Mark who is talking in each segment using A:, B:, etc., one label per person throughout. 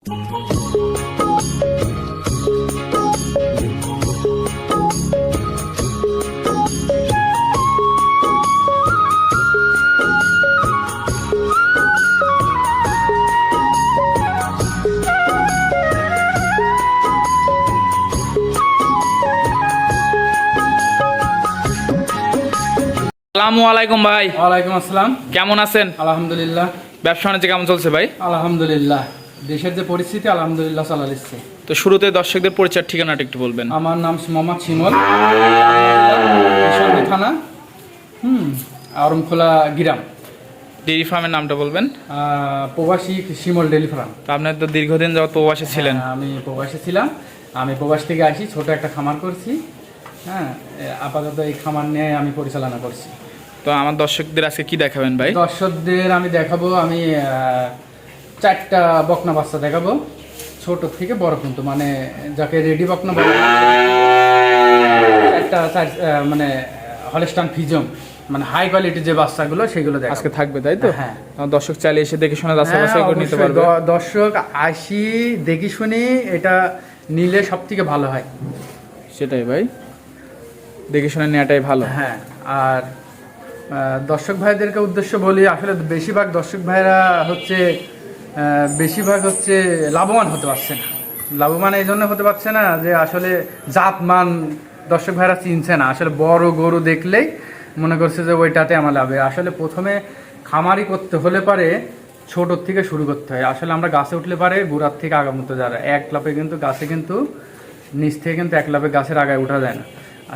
A: আসসালামু আলাইকুম ভাই।
B: ওয়ালাইকুম আসসালাম।
A: কেমন আছেন?
B: আলহামদুলিল্লাহ।
A: ব্যবসা বাণিজ্য কেমন চলছে ভাই?
B: আলহামদুলিল্লাহ। দেশের যে পরিস্থিতি আলহামদুলিল্লাহ চালা দিচ্ছে
A: তো শুরুতে দর্শকদের পরিচয় ঠিকানাটা একটু বলবেন।
B: আমার নাম মোহাম্মদ শিমল। ঈশ্বরদী থানা হুম আরমখোলা গিরাম।
A: ডেইরি ফার্মের নামটা বলবেন?
B: প্রবাসী শিমল ডেলি ফার্ম।
A: তো আপনার তো দীর্ঘদিন যাবত প্রবাসে ছিলেন।
B: হ্যাঁ, আমি প্রবাসে ছিলাম। আমি প্রবাস থেকে আসি ছোট একটা খামার করছি। হ্যাঁ আপাতত এই খামার নিয়ে আমি পরিচালনা করছি।
A: তো আমার দর্শকদের আজকে কি দেখাবেন ভাই?
B: দর্শকদের আমি দেখাবো আমি চারটা বকনা বাচ্চা দেখাবো। ছোট থেকে বড় কিন্তু মানে যাকে রেডি বকনা বলা। হয়, একটা চার- মানে হলস্টান ফিজম মানে হাই কোয়ালিটির যে বাচ্চাগুলো সেগুলো
A: আজকে থাকবে তাই তো?
B: হ্যাঁ।
A: দর্শক চালিয়ে এসে দেখে শুনে
B: হ্যাঁ,
A: করে নিতে পারবে।
B: দর্শক আসি দেখি শুনি এটা নিলে সব থেকে ভালো হয়।
A: সেটাই ভাই। দেখে শুনে নেওয়াটাই ভালো।
B: হ্যাঁ আর দর্শক ভাইদেরকে উদ্দেশ্য বলি আসলে বেশিরভাগ দর্শক ভাইরা হচ্ছে বেশিরভাগ হচ্ছে লাভবান হতে পারছে না। লাভবান এই জন্য হতে পারছে না যে আসলে জাত মান দর্শক ভাইরা চিনছে না। আসলে বড় গরু দেখলেই মনে করছে যে ওইটাতে আমার লাভে। আসলে প্রথমে খামারি করতে হলে পারে ছোটোর থেকে শুরু করতে হয়। আসলে আমরা গাছে উঠলে পারে গোড়ার থেকে আগামতো যারা। এক লাফে কিন্তু গাছে কিন্তু নিচ থেকে কিন্তু এক লাফে গাছের আগায় উঠা যায় না।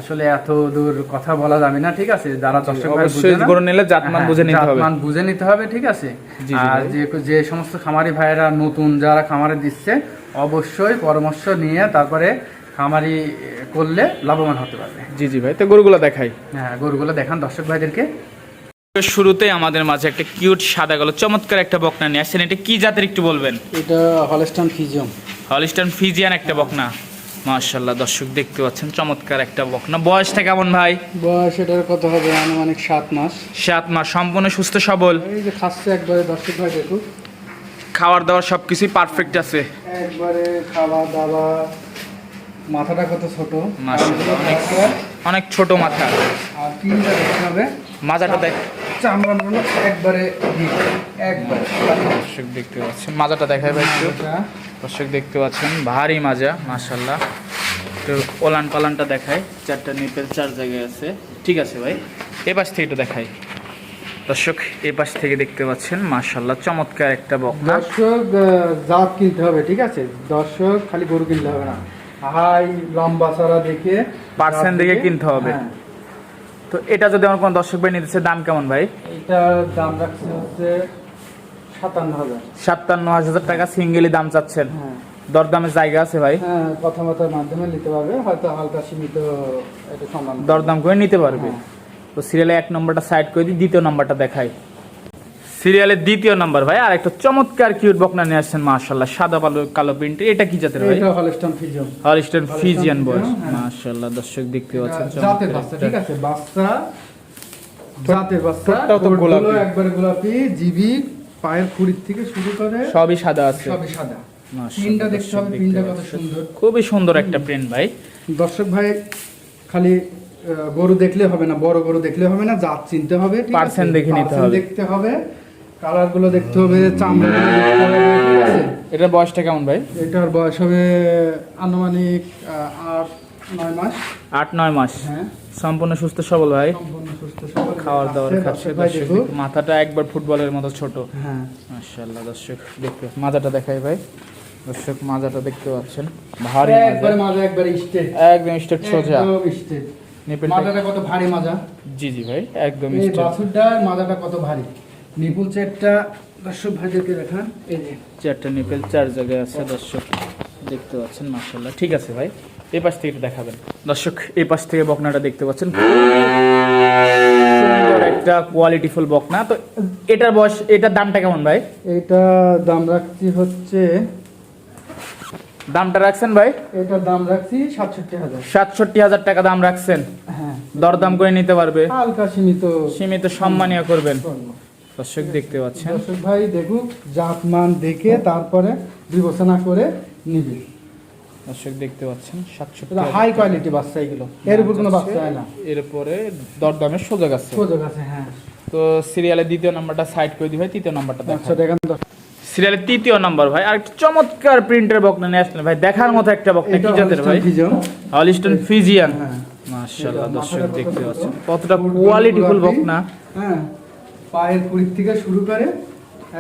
B: আসলে এত দূর কথা বলা যাবে না ঠিক আছে? যারা দর্শক ভাই বুঝে না,
A: গরু নিলে জাতমান
B: হ্যাঁ,
A: বুঝে নিতে হবে।
B: জাতমান বুঝে নিতে হবে ঠিক আছে? আর যে যে সমস্ত খামারি ভাইয়েরা নতুন যারা খামারে দিচ্ছে অবশ্যই পরামর্শ নিয়ে তারপরে খামারি করলে লাভবান হতে পারবে।
A: জি জি ভাই তো গরুগুলো দেখাই।
B: হ্যাঁ গরুগুলো দেখান দর্শক ভাইদেরকে।
A: শুরুতে আমাদের মাঝে একটা কিউট সাদা গেল চমৎকার একটা বকনা নিয়ে আসছেন। এটা কি জাতের একটু বলবেন?
B: এটা হলস্টান ফিজিয়াম।
A: হলিস্টান ফিজিয়ান একটা বকনা। মাশাল্লাহ দর্শক দেখতে পাচ্ছেন চমৎকার একটা বকনা। বয়সটা কেমন ভাই?
B: বয়স এটার কত হবে আনুমানিক সাত মাস।
A: সাত মাস সম্পূর্ণ সুস্থ সবল?
B: এই যে খাচ্ছে একবারে দর্শক ভাই দেখুন।
A: খাবার দাবার সব কিছুই পারফেক্ট আছে।
B: একবারে খাওয়া দাওয়া। মাথাটা কত ছোট?
A: মাশাআল্লাহ, অনেক অনেক ছোট মাথা।
B: আর তিনটা দেখতে হবে।
A: মাজাটা দেখ।
B: চামড়াগুলো একবারে একবারে।
A: দর্শক দেখতে পাচ্ছেন মাজাটা দেখাই ভাই একটু। দর্শক দেখতে পাচ্ছেন ভারী মাজা মাশাল্লাহ একটু ওলান পালানটা দেখায় চারটা নিপেল চার জায়গায় আছে। ঠিক আছে ভাই এ পাশ থেকে একটু দেখাই। দর্শক এ পাশ থেকে দেখতে পাচ্ছেন মাশাল্লাহ চমৎকার একটা বকনা
B: দর্শক জাত কিনতে হবে ঠিক আছে? দর্শক খালি গরু কিনতে হবে না। হাই লম্বা চড়া দেখে জাত
A: দেখে কিনতে হবে।
B: হ্যাঁ।
A: তো এটা যদি আমার কোনো দর্শক ভাই নিতেছে দাম কেমন ভাই?
B: এটার দাম রাখছে হচ্ছে সাতান্ন হাজার।
A: টাকা সিঙ্গেলি দাম চাচ্ছেন।
B: হ্যাঁ।
A: দরদামের জায়গা আছে ভাই।
B: হ্যাঁ কথাবার্তার মাধ্যমে নিতে পারবে হয়তো হালকা সীমিত
A: দরদাম করে নিতে পারবে। তো সিরিয়ালে এক নম্বরটা সাইড করে দিই দ্বিতীয় নাম্বারটা দেখাই। সিরিয়ালের দ্বিতীয় নাম্বার ভাই আর একটা চমৎকার কিউট বকনা নিয়ে আসছেন মাশাল্লাহ সাদা কালো কালো প্রিন্ট এটা কি জাতের ভাই?
B: এটা হলস্টন ফিজিয়াম
A: হলিস্টার ফিজিয়ান বয়স।
B: হ্যাঁ।
A: মাশাল্লাহ দর্শক দেখতে পাচ্ছেন
B: জাতের বাচ্চা ঠিক আছে? বাচ্চা জাতের বাচ্চা
A: তো গোলাপি।
B: একবারে গোলাপি জিবি পায়ের খুঁড়ির থেকে শুরু করে
A: সবই সাদা আছে।
B: সবই সাদা। তিনটা দেখতে হবে তিনটা কত সুন্দর।
A: খুবই সুন্দর একটা প্রিন্ট ভাই।
B: দর্শক ভাই খালি গরু দেখলে হবে না বড় গরু দেখলে হবে না জাত চিনতে হবে আছে?
A: দেখে নিতে হবে।
B: দেখতে হবে কালারগুলো দেখতে হবে চামড়া
A: এটার বয়সটা কেমন ভাই?
B: এটার বয়স হবে আনুমানিক আট নয় মাস।
A: আট নয় মাস।
B: হ্যাঁ।
A: সম্পূর্ণ সুস্থ সবল ভাই।
B: সম্পূর্ণ সুস্থ সবল।
A: খাওয়ার দাওয়ার খাচ্ছে
B: দর্শক।
A: মাথাটা একবার ফুটবলের মতো ছোট।
B: হ্যাঁ।
A: মাশাআল্লাহ দর্শক দেখতে মাজাটা দেখাই ভাই। দর্শক মাজাটা দেখতে পাচ্ছেন। ভারী।
B: একবারে মাজা একবারে স্টেট
A: একদম স্টেট সোজা।
B: একদম স্টেট মাজাটা কত ভারী মাজা?
A: জি জি ভাই একদম
B: এই বাছুরটার মাজাটা কত ভারী? নিপুল সেটটা দর্শক ভাইদেরকে দেখান। এই যে।
A: চারটা নিপেল চার জায়গায় আছে দর্শক দেখতে পাচ্ছেন মাশাআল্লাহ। ঠিক আছে ভাই এই পাশ থেকে দেখাবেন। দর্শক এই পাশ থেকে বকনাটা দেখতে পাচ্ছেন। সুন্দর একটা কোয়ালিটিফুল বকনা তো এটার বয়স এটার দামটা কেমন ভাই?
B: এটা দাম রাখছি হচ্ছে
A: দামটা রাখছেন ভাই?
B: এটার দাম রাখছি সাতষট্টি হাজার।
A: সাতষট্টি হাজার টাকা দাম রাখছেন?
B: হ্যাঁ।
A: দরদাম করে নিতে পারবে?
B: হালকা সীমিত
A: সীমিত সম্মানীয় করবেন।
B: করব।
A: দর্শক দেখতে পাচ্ছেন।
B: দর্শক ভাই দেখুক জাত মান দেখে তারপরে বিবেচনা করে নিবে।
A: দর্শক দেখতে পাচ্ছেন সাতষট্টি
B: হাই কোয়ালিটি বাচ্চা এগুলো। এর উপর কোনো বাচ্চা হয় না।
A: এরপরে দরদামের সুযোগ আছে।
B: সুযোগ আছে হ্যাঁ।
A: তো সিরিয়ালের দ্বিতীয় নাম্বারটা সাইড করে দিই ভাই তৃতীয় নাম্বারটা
B: আচ্ছা দেখেন দর্শক,
A: সিরিয়ালের তৃতীয় নাম্বার ভাই আর চমৎকার প্রিন্টের বকনা নিয়ে আসলেন ভাই দেখার মতো একটা বকনা কি জাতের ভাই?
B: Holstein Friesian.
A: হলিস্টন ফিজিয়ান
B: হ্যাঁ।
A: মাশাআল্লাহ দর্শক দেখতে পাচ্ছেন? কতটা
B: ফুল
A: কোয়ালিটিফুল। বকনা
B: হ্যাঁ। পায়ের পুরীর থেকে শুরু করে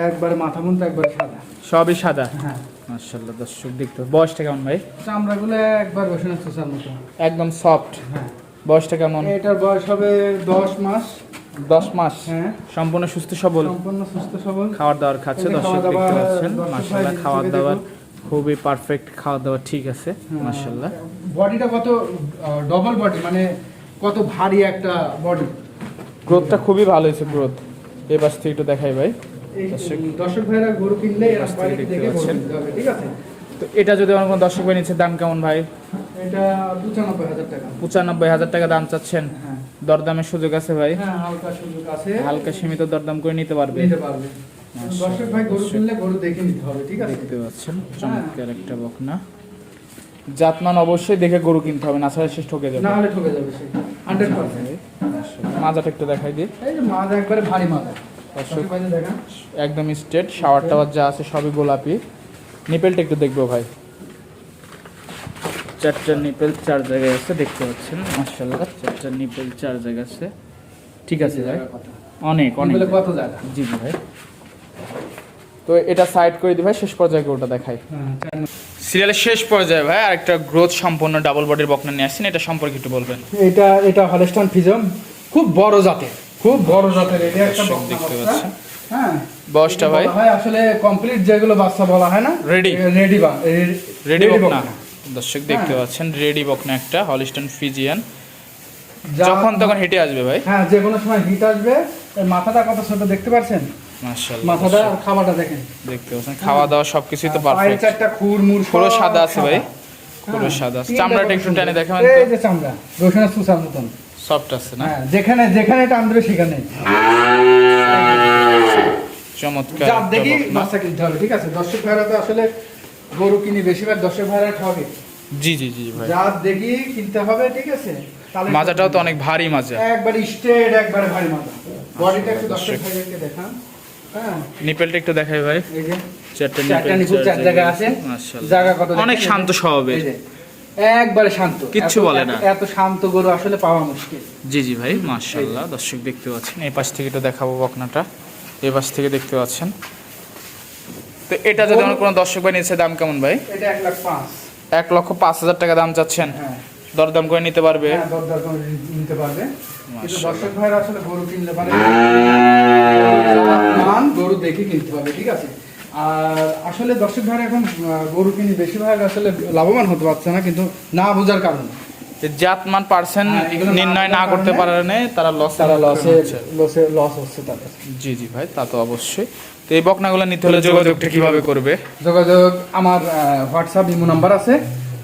B: একবার মাথা মন্ত একবার সাদা।
A: সবই সাদা।
B: হ্যাঁ।
A: মাশাআল্লাহ দর্শক দেখতে বয়সটা কেমন ভাই?
B: চামড়াগুলো একবার বসে চোষার মতো।
A: একদম সফট
B: হ্যাঁ।
A: বয়সটা কেমন?
B: এটার বয়স হবে দশ মাস।
A: দশ মাস?
B: হ্যাঁ।
A: সম্পূর্ণ সুস্থ সবল?
B: সম্পূর্ণ সুস্থ সবল।
A: খাবার দাবার খাচ্ছে দর্শক দেখতে পাচ্ছেন। মাশাআল্লাহ খাবার দাবার খুবই পারফেক্ট খাওয়া দাওয়া ঠিক আছে মাশাআল্লাহ।
B: বডিটা কত ডবল বডি মানে কত ভারী একটা বডি
A: গ্রোথটা খুবই ভালো হয়েছে গ্রোথ পাশ থেকে একটু দেখাই ভাই। দর্শক।
B: দর্শক ভাইরা গরু কিনলে এরা
A: পাশ থেকে
B: দেখে গরু কিনতে হবে ঠিক আছে?
A: তো এটা যদি আমার কোনো দর্শক ভাই নিচ্ছে দাম কেমন ভাই?
B: এটা পঁচানব্বই হাজার টাকা।
A: পঁচানব্বই হাজার টাকা দাম চাচ্ছেন।
B: হ্যাঁ।
A: দরদামের সুযোগ আছে ভাই?
B: হ্যাঁ হালকা সুযোগ আছে।
A: হালকা সীমিত দরদাম করে নিতে পারবে।
B: নিতে পারবে। দর্শক ভাই গরু কিনলে গরু দেখে নিতে হবে ঠিক আছে?
A: দেখতে পাচ্ছেন চমৎকার একটা বকনা। জাতমান অবশ্যই দেখে গরু কিনতে হবে না ছাড়া ঠকে যাবে।
B: না হলে ঠকে যাবে সে। হান্ড্রেড পার্সেন্ট
A: মাজাটা একটু দেখাই দিই।
B: এই যে মাছ একবারে ভারী মাছ
A: একদম স্ট্রেট শাওয়ার টাওয়ার যা আছে সবই গোলাপি। নিপেলটা একটু দেখব ভাই। চারটা নিপেল চার জায়গায় আছে দেখতে পাচ্ছেন? মার্শাল্লাহ চারটা নিপেল চার জায়গায় আছে। ঠিক আছে ভাই। অনেক অনেক।
B: কত জায়গা?
A: জি জি ভাই। তো এটা সাইড করে দিই ভাই শেষ পর্যায়ে ওটা দেখাই।
B: হ্যাঁ।
A: সিরিয়ালের শেষ পর্যায়ে ভাই আর একটা গ্রোথ সম্পন্ন ডাবল বডির বকনা নিয়ে আসছেন এটা সম্পর্কে একটু বলবেন।
B: এটা এটা হলস্টান ফিজম খুব বড় জাতের। খুব বড় জাতের এটা একটা
A: দেখতে পাচ্ছেন।
B: হ্যাঁ
A: বয়সটা ভাই?
B: আসলে কমপ্লিট যেগুলো বাচ্চা বলা হয় না
A: Ready।
B: রেডি বা
A: রেডি বকনা? দর্শক দেখতে
B: হ্যাঁ।
A: পাচ্ছেন রেডি বকনা একটা হলিস্টন ফিজিয়ান যখন তখন হেঁটে আসবে ভাই।
B: হ্যাঁ যে কোনো সময় হিট আসবে এই মাথাটা কত ছোট দেখতে পাচ্ছেন? মাথাটা খাবারটা দেখেন।
A: দেখতে পাচ্ছেন খাওয়া দাওয়া সবকিছুই তো
B: পায়ের
A: পারফেক্ট
B: চারটা খুর মুর
A: পুরো সাদা আছে ভাই। পুরো
B: হ্যাঁ,
A: সাদা আছে। চামড়াটা একটু। টেনে দেখাবেন
B: এই যে চামড়া রসুনের সুসার মতন।
A: সফট আছে না?
B: হ্যাঁ যেখানে যেখানে টান দেবে সেখানে
A: চমৎকার
B: দেখি। বাচ্চা কিনতে হবে ঠিক আছে? দর্শক ভাইরা তো আসলে গরু কিনি বেশিরভাগ দর্শক ভাইরা ঠকে
A: জি জি জি ভাই।
B: দেখি কিনতে হবে ঠিক আছে?
A: মাজাটাও তো অনেক ভারী মাজা।
B: একবার স্ট্রেট একবারে ভারী মাজা। বডিটা একটু দর্শক। ভাইদেরকে দেখান। হ্যাঁ।
A: নিপেলটা একটু দেখাই ভাই।
B: এই যে
A: চারটা নিপেল
B: চার জায়গা আছে।
A: মাশাআল্লাহ।
B: জায়গা কত
A: অনেক শান্ত স্বভাবের।
B: একবারে শান্ত।
A: কিচ্ছু বলে না।
B: এত শান্ত গরু আসলে পাওয়া মুশকিল।
A: জি জি ভাই মাশাআল্লাহ দর্শক দেখতে পাচ্ছেন। এই পাশ থেকে একটু দেখাবো বকনাটা। এই পাশ থেকে দেখতে পাচ্ছেন। তো এটা যদি আমার কোনো দর্শক ভাই নিচ্ছে দাম কেমন ভাই?
B: এটা এক লাখ পাঁচ।
A: এক লক্ষ পাঁচ হাজার টাকা দাম চাচ্ছেন।
B: হ্যাঁ।
A: দরদাম করে নিতে পারবে।
B: হ্যাঁ, করে নিতে পারবে। কিন্তু দর্শক ভাইরা আসলে গরু কিনলে পারে গরু দেখে কিনতে হবে ঠিক আছে? আর আসলে দর্শক ভাইরা এখন গরু কিনি বেশিরভাগ আসলে লাভবান হতে পারছে না কিন্তু না বোঝার কারণে।
A: জাতমান পার্সেন্ট
B: হ্যাঁ,
A: নির্ণয় না করতে পারে তারা লস
B: তারা লসে লসে লস হচ্ছে তাদের।
A: জি জি ভাই তা তো অবশ্যই। তো এই বকনাগুলো নিতে হলে যোগাযোগটা কীভাবে করবে?
B: যোগাযোগ আমার হোয়াটসঅ্যাপ ইমো নাম্বার আছে।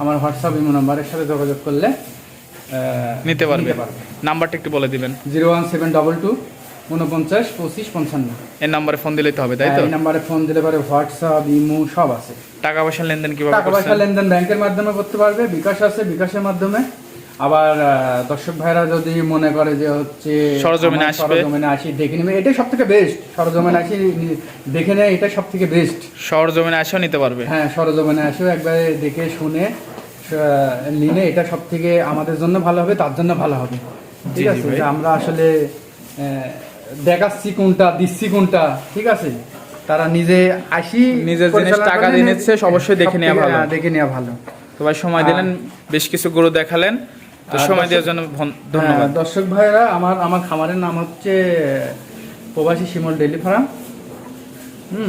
B: আমার হোয়াটসঅ্যাপ ইমো নাম্বারের সাথে যোগাযোগ করলে
A: নিতে পারবে। নাম্বারটা একটু বলে দিবেন।
B: Zero one seven double two উনপঞ্চাশ পঁচিশ পঞ্চান্ন।
A: এই নাম্বারে ফোন দিলেই তো হবে তাই তো?
B: এই নাম্বারে ফোন দিলে পারে হোয়াটসঅ্যাপ ইমো সব আছে।
A: টাকা পয়সা লেনদেন কীভাবে
B: টাকা পয়সা লেনদেন ব্যাংকের মাধ্যমে করতে পারবে বিকাশ আছে বিকাশের মাধ্যমে। আবার দর্শক ভাইরা যদি মনে করে যে হচ্ছে
A: সরজমিনে আসবে।
B: সরজমিনে আসি দেখে নেবে। এটাই সব থেকে বেস্ট সরজমিনে আসি দেখে নেয় এটা সব থেকে বেস্ট
A: শহর জমিনে এসেও নিতে পারবে।
B: হ্যাঁ সরজমিনে আসেও একবারে দেখে শুনে নিলে এটা সব থেকে আমাদের জন্য ভালো হবে তার জন্য ভালো হবে। ঠিক আছে? আমরা আসলে দেখাচ্ছি কোনটা দিচ্ছি কোনটা ঠিক আছে? তারা নিজে আসি
A: নিজের জিনিস টাকা দিয়ে নিচ্ছে, অবশ্যই দেখে নেওয়া ভালো।
B: হ্যাঁ, দেখে নেওয়া ভালো।
A: তো ভাই সময় দিলেন বেশ কিছু গরু দেখালেন। তো সময় দেওয়ার জন্য ধন্যবাদ।
B: হ্যাঁ, দর্শক ভাইরা আমার আমার খামারের নাম হচ্ছে প্রবাসী শিমল ডেলি ফার্ম। হুম।